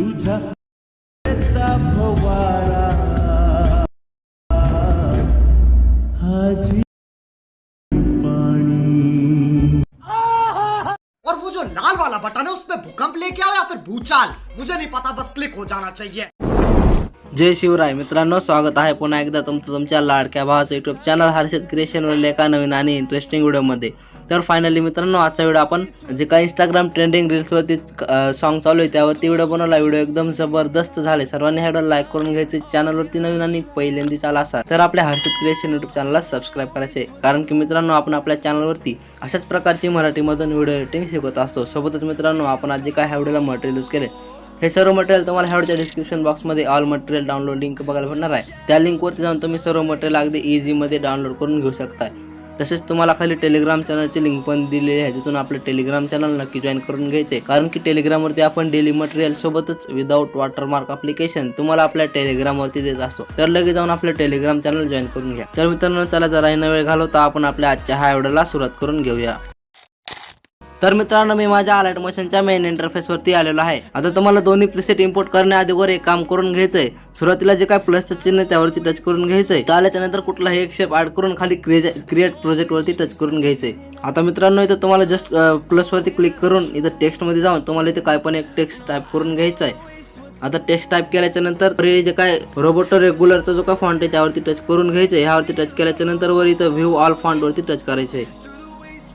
तुझा और वो जो लाल वाला बटन है उसमें भूकंप लेके आओ या फिर भूचाल? मुझे नहीं पता बस क्लिक हो जाना चाहिए। जय शिवराय मित्रांनो स्वागत आहे पुन्हा एकदा तुमचं तुमच्या लाडक्या भावाचं युट्यूब चॅनल हर्षद क्रिएशनवर लेखा नवीन आणि इंटरेस्टिंग व्हिडिओमध्ये तर फायनली मित्रांनो आजचा व्हिडिओ आपण जे काही इंस्टाग्राम ट्रेंडिंग रील्सवरती सॉन्ग चालू आहे त्यावरती व्हिडिओ बनवला. व्हिडिओ एकदम जबरदस्त झाले. सर्वांनी ह्याला लाईक करून घ्यायचे. चॅनलवरती नवीन आणि पहिल्यांदा आला असा. तर आपल्या हर्षद क्रिएशन युट्यूब चॅनलला सबस्क्राईब करायचे कारण की मित्रांनो आपण आपल्या चॅनलवरती अशाच प्रकारची मराठीमधून व्हिडिओ एडिटिंग शिकवत असतो. सोबतच मित्रांनो आपण आज जे काय ह्या व्हिडिओला मटेरियल यूज केले हे सर्व मटेरियल तुम्हाला ह्यावरच्या डिस्क्रिप्शन बॉक्समध्ये ऑल मटेरियल डाउनलोड लिंक बघायला भेटणार आहे. त्या लिंकवरती जाऊन तुम्ही सर्व मटेरियल अगदी इझीमध्ये डाउनलोड करून घेऊ शकता तसेच तुम्हाला खाली टेलिग्राम चॅनलची लिंक पण दिलेली आहे. तिथून आपलं टेलिग्राम चॅनल नक्की जॉईन करून घ्यायचे. कारण की टेलिग्रामवरती आपण डेली मटेरियल सोबतच विदाऊट वॉटरमार्क अप्लिकेशन तुम्हाला आपल्या टेलिग्रामवरती देत असतो. तर लगेच जाऊन आपलं टेलिग्राम चॅनल जॉईन करून घ्या. तर मित्रांनो चला जरा न वेळ घालवता आपण आपल्या आजच्या हा व्हिडिओला सुरुवात करून घेऊया. तर मित्रांनो मी माझ्या अलर्ट मोशनच्या मेन इंटरफेसवरती आलेलो आहे. आता तुम्हाला दोन्ही प्रिसेट इम्पोर्ट करण्याआधीवर एक काम करून घ्यायचंय. सुरुवातीला जे काय प्लसचं चिन्ह त्यावरती टच करून घ्यायचंय. तर आल्याच्यानंतर कुठलाही एक शेप ऍड करून खाली क्रिएट प्रोजेक्ट वरती टच करून घ्यायचंय. आता मित्रांनो इथं तुम्हाला जस्ट प्लस वरती क्लिक करून इथं टेक्स्टमध्ये जाऊन तुम्हाला इथे काय पण एक टेक्स्ट टाईप करून घ्यायचा आहे आता टेक्स्ट टाईप केल्याच्यानंतर जे काय रोबोट रेग्युलरचा जो काय फॉन्ट आहे त्यावरती टच करून घ्यायचं आहे ह्यावरती टच केल्याच्यानंतर वर इथं व्ह्यू ऑल फॉन्ट वरती टच करायचं आहे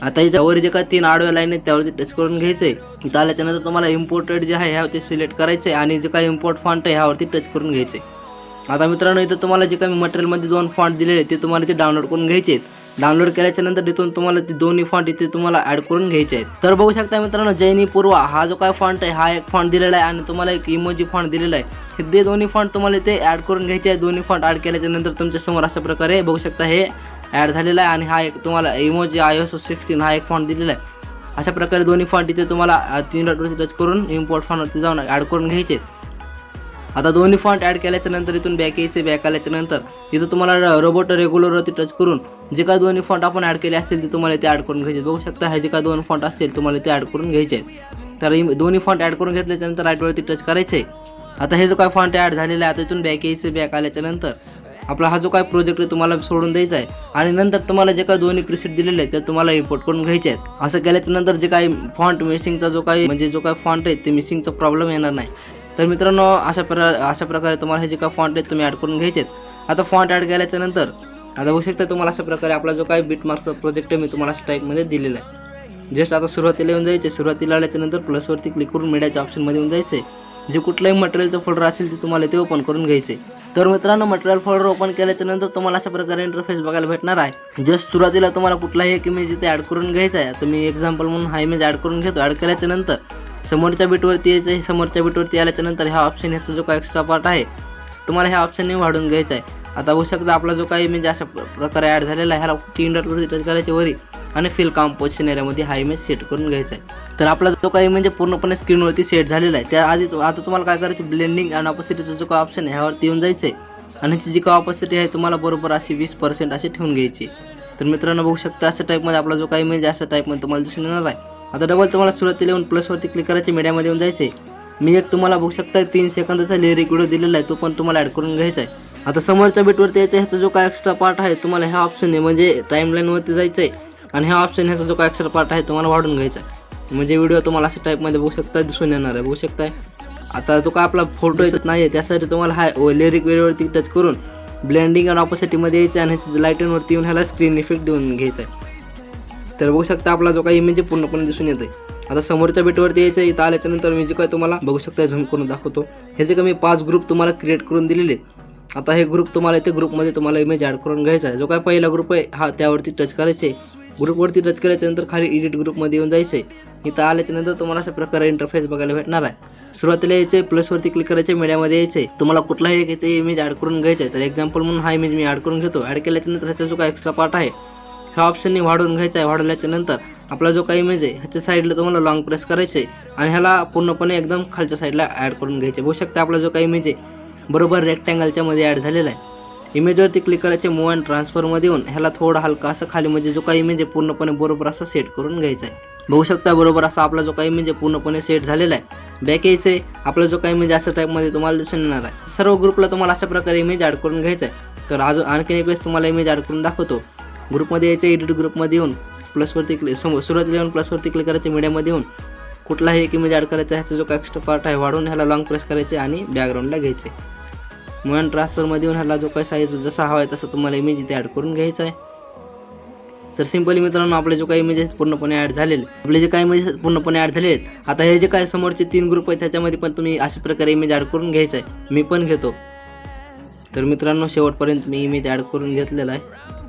आता याच्यावर जे काय तीन आडव्या लाईन आहेत त्यावरती टच करून घ्यायचंय. इथं आल्याच्या तुम्हाला इम्पोर्टेड जे आहे ह्यावरती सिलेक्ट करायचंय आणि जे काही इम्पोर्ट फॉन्ट आहे ह्यावरती टच करून घ्यायचंय. आता मित्रांनो इथं तुम्हाला जे काही मटेरियलमध्ये दोन फॉन्ट दिलेले आहेत ते तुम्हाला ते डाउनलोड करून घ्यायचे आहेत. डाउनलोड केल्याच्यानंतर तिथून तुम्हाला ते दोन्ही फॉन्ट इथे तुम्हाला ऍड करून घ्यायचे आहेत. तर बघू शकता मित्रांनो जैनी पूर्वा हा जो काय फॉन्ट आहे हा एक फॉन्ट दिलेला आहे आणि तुम्हाला एक इमोजी फॉन्ट दिलेला आहे. हे ते दोन्ही फॉन्ट तुम्हाला ते ऍड करून घ्यायचे आहे दोन्ही फॉन्ट ऍड केल्याच्यानंतर तुमच्यासमोर अशा प्रकारे बघू शकता हे ॲड झालेला आहे आणि हा एक तुम्हाला इमोजी आय एस सिक्स्टीन हा एक फॉन्ट दिलेला आहे. अशा प्रकारे दोन्ही फॉन्ट इथे तुम्हाला तीन डॉटवरती टच करून इम्पोर्ट फॉन्टवरती जाऊन ॲड करून घ्यायचे. आता दोन्ही फॉन्ट ॲड केल्याच्यानंतर इथून बॅक यायचे बॅक आल्याच्यानंतर इथं तुम्हाला रोबोट रेग्युलरवरती टच करून जे काय दोन्ही फॉन्ट आपण ॲड केले असतील ते तुम्हाला ते ॲड करून घ्यायचे. बघू शकता हे जे काय दोन फॉन्ट असतील तुम्हाला ते ॲड करून घ्यायचे. तर दोन्ही फॉन्ट ॲड करून घेतल्याच्यानंतर राईटवरती टच करायचे. आता हे जो काय फॉन्ट ॲड झालेला आहे आता इथून बॅक यायचे बॅक आल्याच्यानंतर आपला हा जो काय प्रोजेक्ट आहे तुम्हाला सोडून द्यायचा आहे. आणि नंतर तुम्हाला जे काही दोन्ही प्रिसेट दिलेले आहेत ते तुम्हाला इम्पोर्ट करून घ्यायचे आहेत. असं केल्याच्यानंतर जे काही फॉन्ट मिसिंगचा जो काही म्हणजे जो काही फॉन्ट आहे ते मिसिंगचा प्रॉब्लेम येणार नाही. तर मित्रांनो अशा प्र अशा प्रकारे तुम्हाला हे जे काय फॉन्ट आहेत तुम्ही ॲड करून घ्यायचे आहेत. आता फॉन्ट ॲड केल्याच्यानंतर आता बघू शकता तुम्हाला अशा प्रकारे आपला जो काही बीट मार्कचा प्रोजेक्ट आहे मी तुम्हाला अशा टाईपमध्ये दिलेला आहे. जस्ट आता सुरुवातीला येऊन जायचे सुरुवातीला आल्याच्यानंतर प्लसवरती क्लिक करून मीडियाच्या ऑप्शनमध्ये येऊन जायचे जे कुठलंही मटेरियलचं फोल्डर असेल ते तुम्हाला ते ओपन करून घ्यायचे तर मित्रांनो मटेरियल फोल्डर ओपन केल्याच्यानंतर तुम्हाला अशा प्रकारे इंटरफेस बघायला भेटणार आहे. जस्ट सुरुवातीला तुम्हाला कुठलाही एक इमेज इथे ॲड करून घ्यायचा आहे. तर मी एक्झाम्पल म्हणून हा इमेज ॲड करून घेतो. ॲड केल्याच्यानंतर समोरच्या बीटवरती यायचं आहे. समोरच्या बीटवरती आल्याच्यानंतर ह्या ऑप्शन ह्याचा जो काय एक्स्ट्रा पार्ट आहे तुम्हाला ह्या ऑप्शनने वाढून घ्यायचा आहे. आता होऊ शकता आपला जो काही इमेज अशा प्रकारे ॲड झालेला आहे ह्याला तीन डॉटवरती टच करायचे वरी आणि फिल कॉम्पोजिशन एरियामध्ये हा इमेज सेट करून घ्यायचा आहे. तर आपला जो काही म्हणजे पूर्णपणे स्क्रीनवरती सेट झालेला आहे त्या आधी आता तुम्हाला काय करायचं ब्लेंडिंग आणि ऑपोसिटीचा जो काय ऑप्शन आहे ह्यावरती येऊन जायचं आहे आणि ह्याची जी काय ऑपोसिटी आहे तुम्हाला बरोबर अशी वीस पर्सेंट अशी ठेवून घ्यायची तर मित्रांनो बघू शकता अशा टाईपमध्ये आपला जो काही इमेज आहे अशा टाईपमध्ये तुम्हाला दिसून येणार आहे. आता डबल तुम्हाला सुरुवातीला येऊन प्लसवरती क्लिक करायचे मीडियामध्ये येऊन जायचे मी एक तुम्हाला बघू शकता तीन सेकंदाचा लिरिक व्हिडिओ दिलेला आहे तो पण तुम्हाला ॲड करून घ्यायचा आहे. आता समोरच्या बीटवरती यायचं ह्याचा जो काय एक्स्ट्रा पार्ट आहे तुम्हाला ह्या ऑप्शन आहे म्हणजे टाईमलाईनवरती जायचं आहे आणि ह्या ऑप्शन ह्याचा जो काय अक्षर पार्ट आहे तुम्हाला वाढून घ्यायचा आहे. म्हणजे व्हिडिओ तुम्हाला अशा टाईपमध्ये बघू शकता दिसून येणार आहे. बघू शकताय. आता जो काय आपला फोटो येत नाही आहे त्यासाठी तुम्हाला हा लिरिक वेळेवरती टच करून ब्लेंडिंग आणि ऑपोसिटीमध्ये यायचं आणि ह्याच्या लाईटनवरती येऊन ह्याला स्क्रीन इफेक्ट देऊन घ्यायचा आहे. तर बघू शकता आपला जो काही इमेज आहे पूर्णपणे दिसून येतोय. आता समोरच्या बेटवरती यायचं आहे, इथं आल्याच्यानंतर मी जे काय तुम्हाला बघू शकता झूम करून दाखवतो. ह्याचे कमी पाच ग्रुप तुम्हाला क्रिएट करून दिलेले आहेत. आता हे ग्रुप तुम्हाला इथे ग्रुपमध्ये तुम्हाला इमेज ॲड करून घ्यायचा आहे. जो काय पहिला ग्रुप आहे हा त्यावरती टच करायचे ग्रुपवरती टच केल्याच्यानंतर खाली एडिट ग्रुपमध्ये येऊन जायचं आहे इथं आल्याच्यानंतर तुम्हाला अशा प्रकारे इंटरफेस बघायला भेटणार आहे. सुरुवातीला यायचे प्लसवरती क्लिक करायचे मीडियामध्ये यायचे तुम्हाला कुठलाही एक इथे इमेज ॲड करून घ्यायचे आहे तर एक्झाम्पल म्हणून हा इमेज मी ॲड करून घेतो. ॲड केल्याच्यानंतर ह्याचा जो काय एक्स्ट्रा पार्ट आहे ह्या ऑप्शनने वाढवून घ्यायचा आहे. वाढवल्याच्या नंतर आपला जो काही इमेज आहे ह्याच्या साईडला तुम्हाला लॉंग प्रेस करायचे आहे आणि ह्याला पूर्णपणे एकदम खालच्या साईडला ॲड करून घ्यायचे बघू शकता आपला जो काही इमेज आहे बरोबर रेक्टँगलच्या मध्ये ॲड झालेला आहे. इमेजवरती क्लिक करायचे मूव अँड ट्रान्सफरमध्ये येऊन ह्याला थोडा हलका असं खाली म्हणजे जो काही इमेज आहे पूर्णपणे बरोबर असा सेट करून घ्यायचा आहे. बघू शकता बरोबर असा आपला जो काही इमेज आहे पूर्णपणे सेट झालेला आहे. बॅक यायचं आहे आपला जो काही इमेज अशा टाईपमध्ये तुम्हाला दिसून येणार आहे. सर्व ग्रुपला तुम्हाला अशा प्रकारे इमेज ॲड करून घ्यायचा आहे. तर अजून आणखीन एक वेळेस तुम्हाला इमेज ॲड करून दाखवतो. ग्रुपमध्ये यायचं एडिट ग्रुपमध्ये येऊन प्लसवरती क्लिक समोर सुरुवातीला येऊन प्लसवरती क्लिक करायचे मीडियामध्ये येऊन कुठलाही एक इमेज ॲड करायचा ह्याचा जो काय एक्स्ट्रा पार्ट आहे वाढून ह्याला लॉंग प्रेस करायचे आणि बॅकग्राऊंडला घ्यायचे. म्हणून ट्रान्सफरमध्ये येऊन जो काही साईज जसा हवा आहे तसं तुम्हाला इमेज इथे ॲड करून घ्यायचा आहे. तर सिंपली मित्रांनो आपले जो काही इमेजेस पूर्णपणे ॲड झालेले. आपले जे काही इमेजेस पूर्णपणे ॲड झालेले आहेत. आता हे जे काही समोरचे तीन ग्रुप आहेत त्याच्यामध्ये पण तुम्ही अशा प्रकारे इमेज ॲड करून घ्यायचा आहे. मी पण घेतो. तर मित्रांनो शेवटपर्यंत मी इमेज ॲड करून घेतलेला आहे.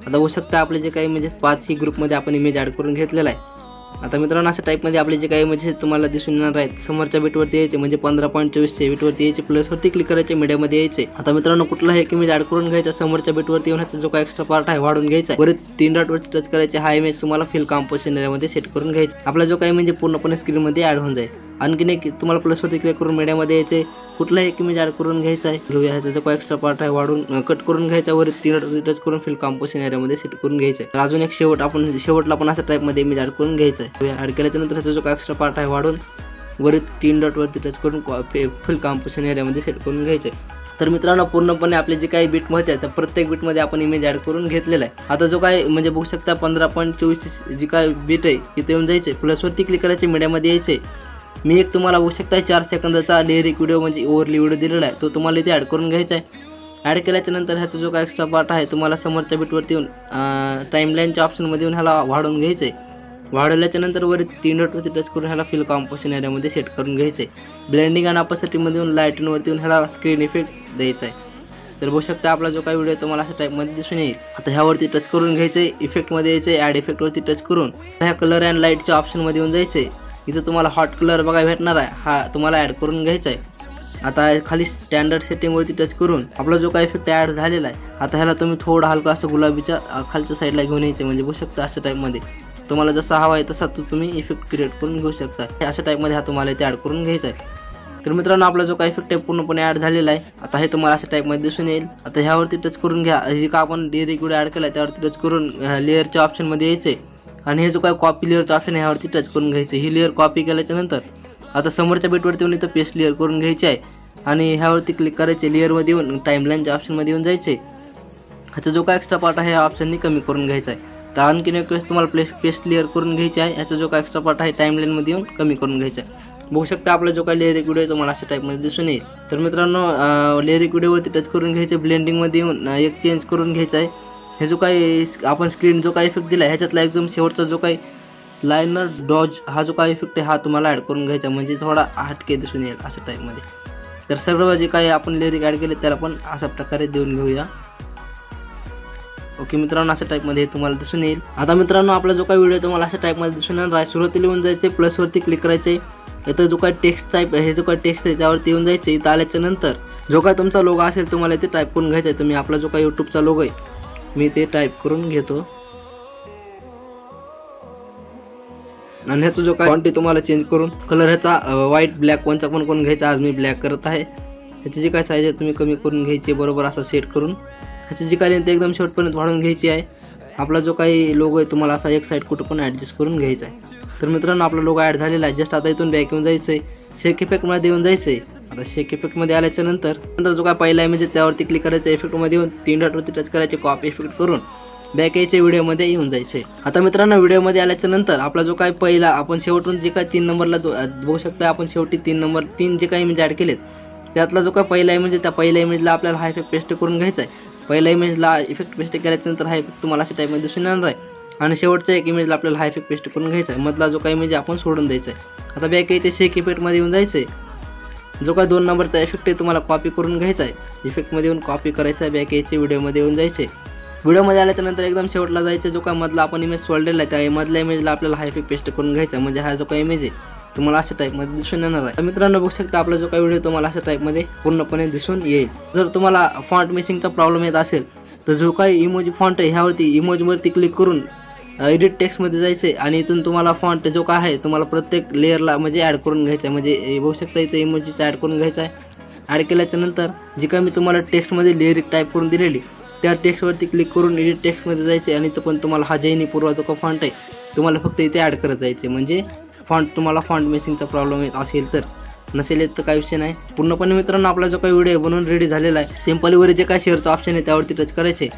आता होऊ शकता आपले जे काही इमेजेस पाचही ग्रुपमध्ये आपण इमेज ॲड करून घेतलेला आहे. आता मित्रांनो अशा टाईपमध्ये आपले जे काही म्हणजे तुम्हाला दिसून येणार आहेत समोरच्या बीटवरती यायचे म्हणजे पंधरा पॉईंट चोवीसचे बीटवरती यायचे प्लसवरती क्लिक करायचे मीडियामध्ये यायचे. आता मित्रांनो कुठलाही एक इमेज ॲड करून घ्यायचा समोरच्या बीटवरती येऊन जो काही एक्स्ट्रा पार्ट आहे वाढून घ्यायचा परत तीन डॉटवरती टच करायचे हा इमेज तुम्हाला फिल कॉम्पोजिशन एरियामध्ये सेट करून घ्यायचा आपला जो काही म्हणजे पूर्णपणे स्क्रीनमध्ये ॲड होऊन जाईल. आणखीन एक तुम्हाला प्लसवरती क्लिक करून मीडियामध्ये यायचे कुठलाही एक इमेज ॲड करून घ्यायचा आहे घेऊया. ह्याचा जो काही एक्स्ट्रा पार्ट आहे वाढून कट करून घ्यायचा वर तीन टच करून फिल कॉम्पोशन एरियामध्ये सेट करून घ्यायचं आहे. तर अजून एक शेवट आपण शेवटला पण अशा टाईपमध्ये इमेज ॲड करून घ्यायचा आहे. ॲड केल्याच्यानंतर ह्याचा जो काही एक्स्ट्रा पार्ट आहे वाढून वर तीन डॉटवरती टच करून फुल कॉम्पोशन एरियामध्ये सेट करून घ्यायचं आहे. तर मित्रांनो पूर्णपणे आपले जे काही बीटमध्ये आहे त्या प्रत्येक बीटमध्ये आपण इमेज ॲड करून घेतलेला आहे. आता जो काय म्हणजे बघू शकता पंधरा पॉईंट चोवीस जी काय बीट आहे तिथे येऊन जायचे. प्लसवरती क्लिक करायचे मीडियामध्ये यायचे. मी एक तुम्हाला बघू शकता चार सेकंदाचा लिरिक व्हिडिओ म्हणजे ओव्हरली व्हिडिओ दिलेला आहे. तो तुम्हाला इथे ॲड करून घ्यायचा आहे. ॲड केल्याच्यानंतर ह्याचा जो काय एक्स्ट्रा पार्ट आहे तुम्हाला समोरच्या बीटवरती येऊन टाईमलाईनच्या ऑप्शनमध्ये येऊन ह्याला वाढवून घ्यायचं आहे वाढवल्याच्या नंतर वर तीन डॉटवरती टच करून ह्याला फिल कॉम्पोशन एरियामध्ये सेट करून घ्यायचं आहे ब्लेंडिंग आणि अपासिटीमध्ये येऊन लाईटिंगवरती येऊन ह्याला स्क्रीन इफेक्ट द्यायचा आहे तर बघू शकता आपला जो काही व्हिडिओ तुम्हाला अशा टाईपमध्ये दिसून येईल. आता ह्यावरती टच करून घ्यायचं आहे इफेक्टमध्ये यायचं आहे ॲड इफेक्टवरती टच करून ह्या कलर अँड लाईटच्या ऑप्शनमध्ये येऊन जायचं आहे इथं तुम्हाला हॉट कलर बघायला भेटणार आहे. हा तुम्हाला ॲड करून घ्यायचा आहे. आता खाली स्टँडर्ड सेटिंगवरती टच करून आपला जो काही इफेक्ट ॲड झालेला आहे आता ह्याला तुम्ही थोडं हलका असं गुलाबीच्या खालच्या साईडला घेऊन यायचं म्हणजे बघू शकता अशा टाईपमध्ये तुम्हाला जसा हवा आहे तसा तो तुम्ही इफेक्ट क्रिएट करून घेऊ शकता. हे अशा टाईपमध्ये हा तुम्हाला इथे ॲड करून घ्यायचा आहे. तर मित्रांनो आपला जो काही इफेक्ट आहे पूर्णपणे ॲड झालेला आहे. आता हे तुम्हाला अशा टाईपमध्ये दिसून येईल. आता ह्यावरती टच करून घ्या. जे का आपण डेअरी ॲड केला आहे त्यावरती टच करून लेअरच्या ऑप्शनमध्ये यायचं आहे आणि हे जो काय कॉपी लेअरचं ऑप्शन आहे ह्यावरती टच करून घ्यायचं. ही लेअर कॉपी केल्याच्यानंतर आता समोरच्या बेटवरती येऊन इथं पेस्ट लेअर करून घ्यायची आहे. आणि ह्यावरती क्लिक करायचे लेअरमध्ये येऊन टाईमलाईनच्या ऑप्शनमध्ये येऊन जायचे. ह्याचा जो काय एक्स्ट्रा पार्ट आहे ह्या ऑप्शननी कमी करून घ्यायचा आहे. तर आणखीन एक वेळेस तुम्हाला प्लेस पेस्ट लेअर करून घ्यायची आहे. ह्याचा जो काय एक्स्ट्रा पार्ट आहे टाईमलाईनमध्ये येऊन कमी करून घ्यायचा आहे. बघू शकता आपला जो काय लेअरिक व्हिडिओ आहे तुम्हाला अशा टाईपमध्ये दिसून येईल. तर मित्रांनो लेअरिक व्हिडिओवरती टच करून घ्यायचे ब्लेंडिंगमध्ये येऊन एक चेंज करून घ्यायचा आहे. हे जो काही आपण स्क्रीन जो काही इफेक्ट दिला आहे ह्याच्यातला एकदम शेवटचा जो काही लायनर डॉज हा जो काही इफेक्ट आहे हा तुम्हाला ॲड करून घ्यायचा. म्हणजे थोडा हटके दिसून येईल अशा टाईपमध्ये तर सर्व जे काही आपण लिरिक ॲड केले त्याला पण अशा प्रकारे देऊन घेऊया. ओके मित्रांनो अशा टाईपमध्ये हे तुम्हाला दिसून येईल. आता मित्रांनो आपला जो काही व्हिडिओ तुम्हाला अशा टाईपमध्ये दिसून येणार आहे. सुरुवातीला येऊन जायचे प्लसवरती क्लिक करायचे इथं जो काही टेक्स्ट टाईप हे जो काही टेक्स्ट आहे त्यावरती येऊन जायचे इथं आल्याच्यानंतर जो काही तुमचा लोगो असेल तुम्हाला इथे टाईप करून घ्यायचा आहे तुम्ही आपला जो काही यूट्यूबचा लोगो आहे मी ते टाईप करून घेतो. आणि ह्याचा जो काय क्वांटिटी तुम्हाला चेंज करून कलर ह्याचा व्हाईट ब्लॅक कोणचा पण कोण घ्यायचा आज मी ब्लॅक करत आहे. ह्याची जी काय साईज आहे तुम्ही कमी करून घ्यायची आहे बरोबर असा सेट करून. ह्याची जी काय लेंथ एकदम शेवटपर्यंत वाढवून घ्यायची आहे. आपला जो काही लोगो आहे तुम्हाला असा एक साईड कुठं पण ॲडजस्ट करून घ्यायचा आहे. तर मित्रांनो आपला लोगो ॲड झालेला आहे. जस्ट आता इथून बॅक येऊन जायचं आहे शेक इफेक्टमध्ये येऊन जायचं आहे आता शेक इफेक्टमध्ये आल्याच्यानंतर नंतर जो काय पहिला आहे म्हणजे त्यावरती क्लिक करायचं इफेक्टमध्ये येऊन तीन डॉटवरती टच करायचे कॉपी इफेक्ट करून बॅक यायच्या व्हिडिओमध्ये येऊन जायचे. आता मित्रांनो व्हिडिओमध्ये आल्याच्यानंतर आपला जो काय पहिला आपण शेवटून जे काय तीन नंबरला बघू शकता आपण शेवटी तीन नंबर तीन जे काही इमेज ॲड केलेत त्यातला जो काय पहिला इमेज आहे त्या पहिल्या इमेजला आपल्याला हा इफेक्ट पेस्ट करून घ्यायचा आहे. पहिल्या इमेजला इफेक्ट पेस्ट केल्याच्यानंतर हा इफेक्ट तुम्हाला अशा टाईपमध्ये दिसून येणार आहे. आणि शेवटच्या एक इमेजला आपल्याला हा इफेक्ट पेस्ट करून घ्यायचा आहे. मधला जो काही इमेज आपण सोडून द्यायचा आहे. आता बॅक यायचे शेक इफेक्टमध्ये येऊन जायचं. आहे जो काय दोन नंबरचा इफेक्ट आहे तुम्हाला कॉपी करून घ्यायचा आहे. इफेक्टमध्ये येऊन कॉपी करायचा आहे बॅक यायचे व्हिडिओमध्ये येऊन जायचे. व्हिडिओमध्ये आल्याच्यानंतर एकदम शेवटला जायचं जो काय मधला आपण इमेज सोडलेला आहे त्या मधल्या इमेजला आपल्याला हाय इफेक्ट पेस्ट करून घ्यायचा म्हणजे हा जो काही इमेज आहे तुम्हाला अशा टाईपमध्ये दिसून येणार आहे. तर मित्रांनो बघू शकता आपला जो काही व्हिडिओ तुम्हाला अशा टाईपमध्ये पूर्णपणे दिसून येईल. जर तुम्हाला फॉन्ट मिसिंगचा प्रॉब्लेम येत असेल तर जो काही इमोजी फॉन्ट आहे ह्यावरती इमोजीवरती क्लिक करून एडिट टेक्स्टमध्ये जायचं आहे आणि इथून तुम्हाला फॉन्ट जो काय आहे तुम्हाला प्रत्येक लेअरला म्हणजे ॲड करून घ्यायचा आहे. म्हणजे बघू शकता इथं इमोजीचा ॲड करून घ्यायचा आहे. ॲड केल्याच्यानंतर जी काय मी तुम्हाला टेक्स्टमध्ये लिरिक टाईप करून दिलेली त्या टेक्स्टवरती क्लिक करून एडिट टेक्स्टमध्ये जायचे आणि इथं पण तुम्हाला हा जैनी पूर्वा जो का फॉन्ट आहे तुम्हाला फक्त इथे ॲड करत जायचे म्हणजे फॉन्ट तुम्हाला फॉन्ट मिसिंगचा प्रॉब्लेम येत असेल तर. नसेल येत तर काही विषय नाही. पूर्णपणे मित्रांनो आपला जो काही व्हिडिओ बनवून रेडी झालेला आहे. सिम्पलीवर जे काय शेअरचं ऑप्शन आहे त्यावरती टच करायचे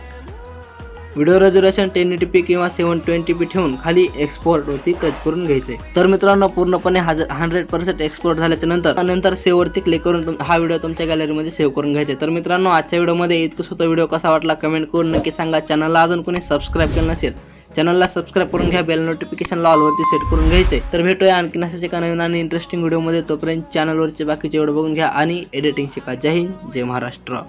video resolution ten eighty P किंवा सेवन ट्वेंटी पी ठेवून खाली एक्सपोर्ट वरती टच करून घ्यायचे. तर मित्रांनो पूर्णपणे हंड्रेड पर्सेंट एक्सपोर्ट झाल्याच्यानंतर नंतर सेव्ह वरती क्लिक करून तुम- हा व्हिडिओ तुमच्या गॅलरीमध्ये सेव्ह करून घ्यायचे. तर मित्रांनो आजच्या व्हिडिओमध्ये इतकंच होतं व्हिडिओ कसा वाटला कमेंट करून नक्की सांगा. चॅनलला अजून कोणी सबस्क्राईब केलं नसेल चॅनलला सबस्क्राईब करून घ्या बेल नोटिफिकेशन ऑलवरती सेट करून घ्यायचे. तर भेटूया आणखी अशाच एका नवीन आणि इंटरेस्टिंग व्हिडिओमध्ये तोपर्यंत चॅनलवरचे बाकीचे व्हिडिओ बघून घ्या आणि एडिटिंग शिका. जय हिंद जय महाराष्ट्र.